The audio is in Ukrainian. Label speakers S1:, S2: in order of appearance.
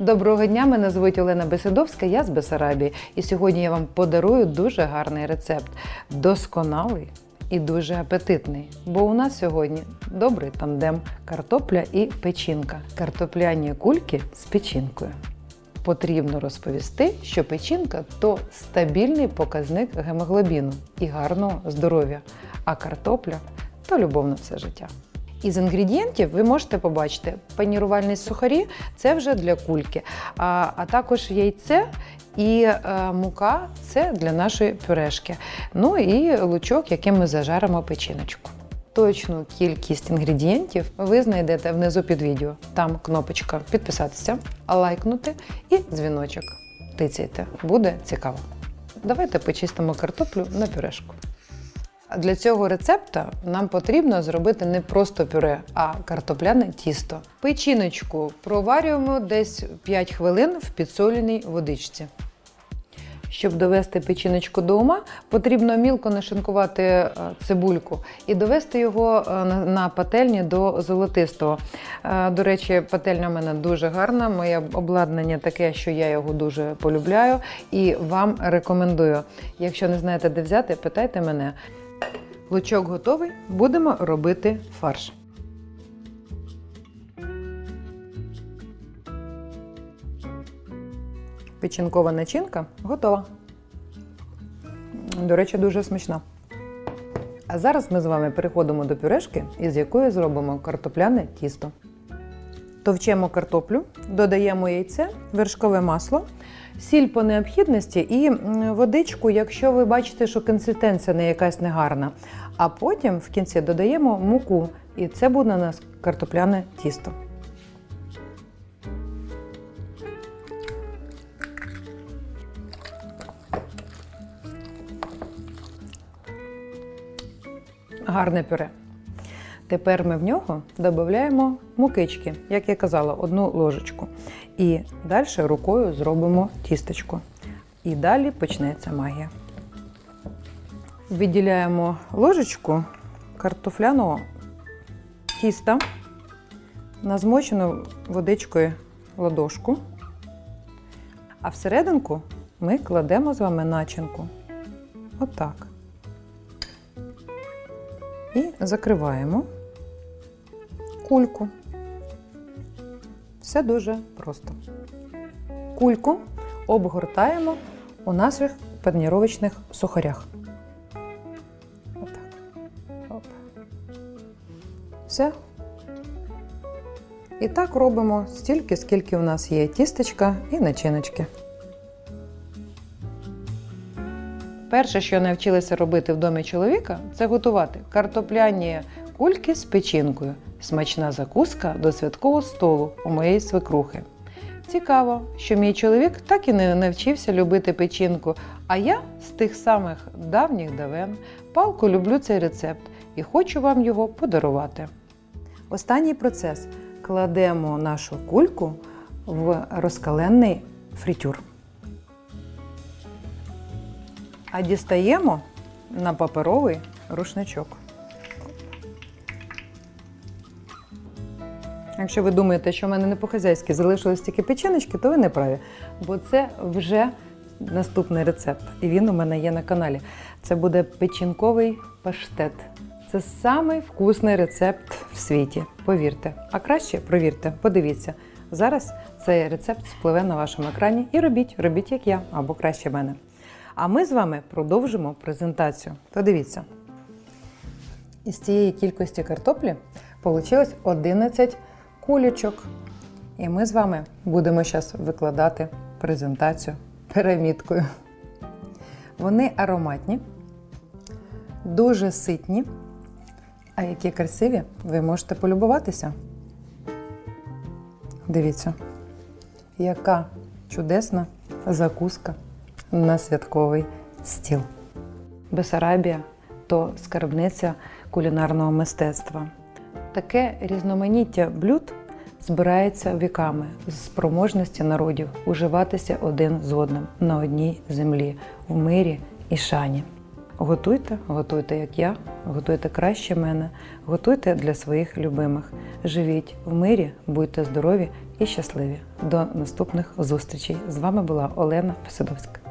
S1: Доброго дня, мене звуть Олена Беседовська, я з Бесарабії. І сьогодні я вам подарую дуже гарний рецепт. Досконалий і дуже апетитний. Бо у нас сьогодні добрий тандем картопля і печінка. Картопляні кульки з печінкою. Потрібно розповісти, що печінка то стабільний показник гемоглобіну і гарного здоров'я, а картопля то любов на все життя. Із інгредієнтів ви можете побачити панірувальні сухарі це вже для кульки, а, а також яйце і е, мука це для нашої пюрешки. Ну і лучок, яким ми зажаримо печіночку. Точну кількість інгредієнтів ви знайдете внизу під відео. Там кнопочка підписатися, лайкнути і дзвіночок. Тицяйте, буде цікаво. Давайте почистимо картоплю на пюрешку. Для цього рецепта нам потрібно зробити не просто пюре, а картопляне тісто. Печіночку проварюємо десь 5 хвилин в підсоленій водичці. Щоб довести печіночку до ума, потрібно мілко нашинкувати е, цибульку і довести його е, на- на пательні до золотистого. Е, До речі, пательня в мене дуже гарна. Моє обладнання таке, що я його дуже полюбляю і вам рекомендую. Якщо не знаєте, де взяти, питайте мене. Лучок готовий, будемо робити фарш. Печінкова начинка готова. До речі, дуже смачна. А зараз ми з вами переходимо до пюрешки, із якої зробимо картопляне тісто. Товчемо картоплю, додаємо яйце, вершкове масло, сіль по необхідності і водичку, якщо ви бачите, що консистенція не якась негарна. А потім в кінці додаємо муку, і це буде у нас картопляне тісто. Гарне пюре. Тепер ми в нього додаємо мукички, як я казала, одну ложечку. І далі рукою зробимо тістечко. І далі почнеться магія. Відділяємо ложечку картофляного тіста на змочену водичкою ладошку. А всерединку ми кладемо з вами начинку. Отак. І закриваємо кульку. Все дуже просто. Кульку обгортаємо у наших паніровочних сухарях. Отак. Оп. Все. І так робимо стільки, скільки у нас є тістечка і начиночки. Перше, що я навчилася робити в домі чоловіка, це готувати картопляні кульки з печінкою. Смачна закуска до святкового столу у моєї свекрухи. Цікаво, що мій чоловік так і не навчився любити печінку, а я з тих самих давніх давен палку люблю цей рецепт і хочу вам його подарувати. Останній процес кладемо нашу кульку в розкалений фритюр. А дістаємо на паперовий рушничок. Якщо ви думаєте, що в мене не по-хазяйськи залишились тільки печеночки, то ви не праві. Бо це вже наступний рецепт. І він у мене є на каналі. Це буде печінковий паштет. Це самий вкусний рецепт в світі. Повірте. А краще провірте, подивіться. Зараз цей рецепт спливе на вашому екрані і робіть, робіть як я, або краще мене. А ми з вами продовжимо презентацію. То дивіться. Із цієї кількості картоплі вийшло 11 кулечок. І ми з вами будемо зараз викладати презентацію пірамідкою. Вони ароматні, дуже ситні. А які красиві, ви можете полюбуватися. Дивіться, яка чудесна закуска на святковий стіл. Бесарабія то скарбниця кулінарного мистецтва. Таке різноманіття блюд збирається віками з спроможності народів уживатися один з одним на одній землі в мирі і шані. Готуйте, готуйте, як я, готуйте краще мене, готуйте для своїх любимих. Живіть в мирі, будьте здорові і щасливі. До наступних зустрічей. З вами була Олена Бесидовська.